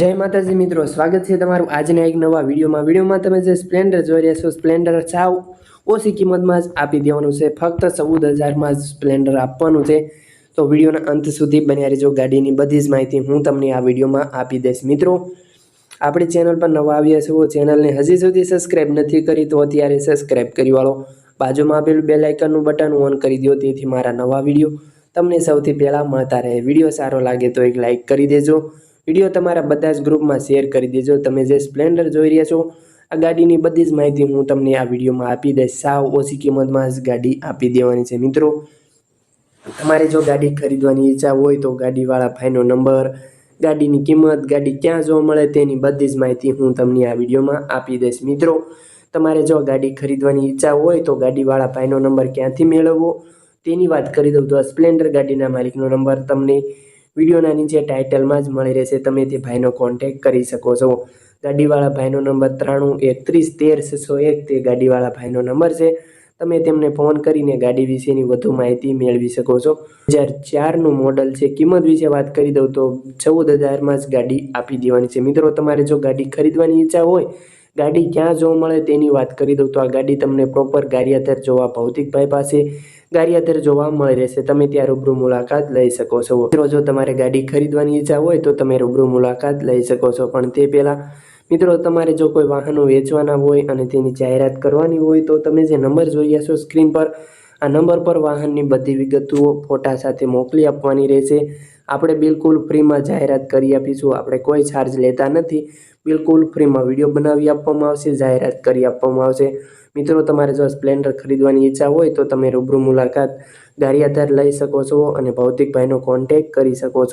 જય માતાજી મિત્રો, સ્વાગત છે તમારું આજના એક નવા વિડીયોમાં. વિડીયોમાં તમે જે સ્પ્લેન્ડર જોઈ રહ્યા છો, સ્પ્લેન્ડર સાવ ઓછી કિંમતમાં જ આપી દેવાનું છે. ફક્ત ચૌદ હજારમાં જ સ્પ્લેન્ડર આપવાનું છે. તો વિડીયોના અંત સુધી બન્યા રહેજો. ગાડીની બધી જ માહિતી હું તમને આ વિડીયોમાં આપી દઈશ. મિત્રો, આપણી ચેનલ પર નવા આવ્યા છો, ચેનલને હજી સુધી સબસ્ક્રાઈબ નથી કરી તો અત્યારે સબસ્ક્રાઈબ કરી વાળો. બાજુમાં આપેલું બે લાઇકનનું બટન ઓન કરી દો, તેથી મારા નવા વીડિયો તમને સૌથી પહેલાં મળતા રહે. વીડિયો સારો લાગે તો એક લાઇક કરી દેજો. વીડિયો તમારા બધા જ ગ્રુપમાં શેર કરી દેજો. તમે જે સ્પ્લેન્ડર જોઈ રહ્યા છો, આ ગાડીની બધી જ માહિતી હું તમને આ વિડીયોમાં આપી દઈશ. સાવ ઓછી કિંમતમાં જ ગાડી આપી દેવાની છે મિત્રો. તમારે જો ગાડી ખરીદવાની ઈચ્છા હોય તો ગાડીવાળા ભાઈનો નંબર, ગાડીની કિંમત, ગાડી ક્યાં જોવા મળે તેની બધી જ માહિતી હું તમને આ વિડીયોમાં આપી દઈશ મિત્રો. તમારે જો ગાડી ખરીદવાની ઈચ્છા હોય તો ગાડીવાળા ભાઈનો નંબર ક્યાંથી મેળવવો, તેની વાત કરી દઉં તો સ્પ્લેન્ડર ગાડીના માલિકનો નંબર તમને વિડીયોના નીચે ટાઇટલમાં જ મળી રહેશે. તમે તે ભાઈનો કોન્ટેક કરી શકો છો. ગાડીવાળા ભાઈનો નંબર ત્રાણું એકત્રીસ તેર છસો એક તે ગાડીવાળા ભાઈનો નંબર છે. તમે તેમને ફોન કરીને ગાડી વિશેની વધુ માહિતી મેળવી શકો છો. હજાર ચારનું મોડલ છે. કિંમત વિશે વાત કરી દઉં તો ચૌદ હજારમાં જ ગાડી આપી દેવાની છે. મિત્રો, તમારે જો ગાડી ખરીદવાની ઈચ્છા હોય ગાડી ક્યાં જોવા મળે તેની વાત કરી દઉં તો આ ગાડી તમને પ્રોપર ગારિયાધર જોવા ભૌતિકભાઈ પાસે ગારિયાધર જોવા મળી રહેશે. તમે ત્યાં રૂબરૂ મુલાકાત લઈ શકો છો. મિત્રો, જો તમારે ગાડી ખરીદવાની ઈચ્છા હોય તો તમે રૂબરૂ મુલાકાત લઈ શકો છો. પણ તે પહેલાં, મિત્રો, તમારે જો કોઈ વાહનો વેચવાના હોય અને તેની જાહેરાત કરવાની હોય તો તમે જે નંબર જોઈ છો, સ્ક્રીન પર આ નંબર પર વાહનની બધી વિગતો ફોટા સાથે મોકલી આપવાની રહેશે. આપણે બિલકુલ ફ્રીમાં જાહેરાત કરી આપીશું. આપણે કોઈ ચાર્જ લેતા નથી. બિલકુલ ફ્રીમાં વીડિયો બનાવી આપવામાં આવશે, જાહેરાત કરી આપવામાં આવશે. મિત્રો, તમારે જો સ્પ્લેન્ડર ખરીદવાની ઈચ્છા હોય તો તમે રૂબરૂ મુલાકાત ગારિયાધાર લઈ શકો છો અને ભૌતિકભાઈનો કોન્ટેક કરી શકો છો.